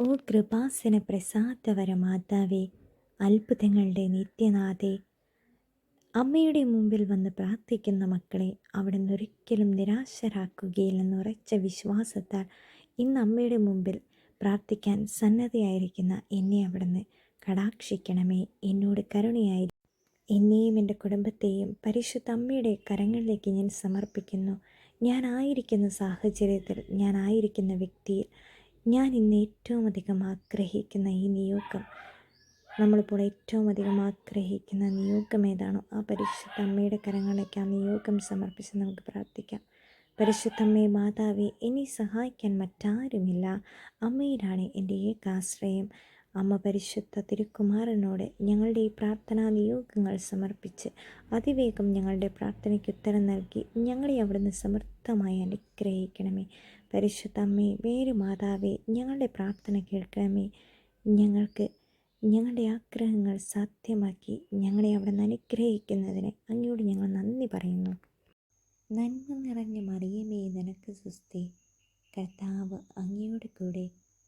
ഓ കൃപാസന പ്രസാദവര മാതാവേ അത്ഭുതങ്ങളുടെ നിത്യനാഥേ. അമ്മയുടെ മുമ്പിൽ വന്ന് പ്രാർത്ഥിക്കുന്ന മക്കളെ അവിടെ ഒരിക്കലും നിരാശരാക്കുകയില്ലെന്ന് ഉറച്ച വിശ്വാസത്താൽ ഇന്ന് അമ്മയുടെ മുമ്പിൽ പ്രാർത്ഥിക്കാൻ സന്നദ്ധയായിരിക്കുന്ന എന്നെ അവിടുന്ന് കടാക്ഷിക്കണമേ. എന്നോട് കരുണയായി. എന്നെയും എന്റെ കുടുംബത്തെയും പരിശുദ്ധ അമ്മയുടെ കരങ്ങളിലേക്ക് ഞാൻ സമർപ്പിക്കുന്നു. ഞാനായിരിക്കുന്ന സാഹചര്യത്തിൽ ഞാനായിരിക്കുന്ന വ്യക്തിയിൽ ഞാൻ ഇന്ന് ഏറ്റവും അധികം ആഗ്രഹിക്കുന്ന ഈ നിയോഗം നമ്മളിപ്പോൾ ഏറ്റവും അധികം ആഗ്രഹിക്കുന്ന നിയോഗം ഏതാണോ ആ പരിശുദ്ധ അമ്മയുടെ കരങ്ങളിലേക്ക് ആ നിയോഗം സമർപ്പിച്ച് നമുക്ക് പ്രാർത്ഥിക്കാം. പരിശുദ്ധമ്മേ മാതാവെ എന്നെ സഹായിക്കാൻ മറ്റാരുമില്ല. അമ്മയിലാണ് എന്റെ ഏകാശ്രയം. അമ്മ പരിശുദ്ധ തിരുക്കുമാരനോട് ഞങ്ങളുടെ ഈ പ്രാർത്ഥനാ നിയോഗങ്ങൾ സമർപ്പിച്ച് അതിവേഗം ഞങ്ങളുടെ പ്രാർത്ഥനയ്ക്ക് ഉത്തരം നൽകി ഞങ്ങളെ അവിടുന്ന് സമൃദ്ധമായി അനുഗ്രഹിക്കണമേ. പരിശുദ്ധ അമ്മേ വേര് മാതാവേ ഞങ്ങളുടെ പ്രാർത്ഥന കേൾക്കണമേ. ഞങ്ങൾക്ക് ഞങ്ങളുടെ ആഗ്രഹങ്ങൾ സാധ്യമാക്കി ഞങ്ങളെ അവിടുന്ന് അനുഗ്രഹിക്കുന്നതിന് അങ്ങയോട് ഞങ്ങൾ നന്ദി പറയുന്നു. നന്മ നിറഞ്ഞ മറിയമേ നിനക്ക് സുസ്ഥി. കർത്താവ് അങ്ങയുടെ കൂടെ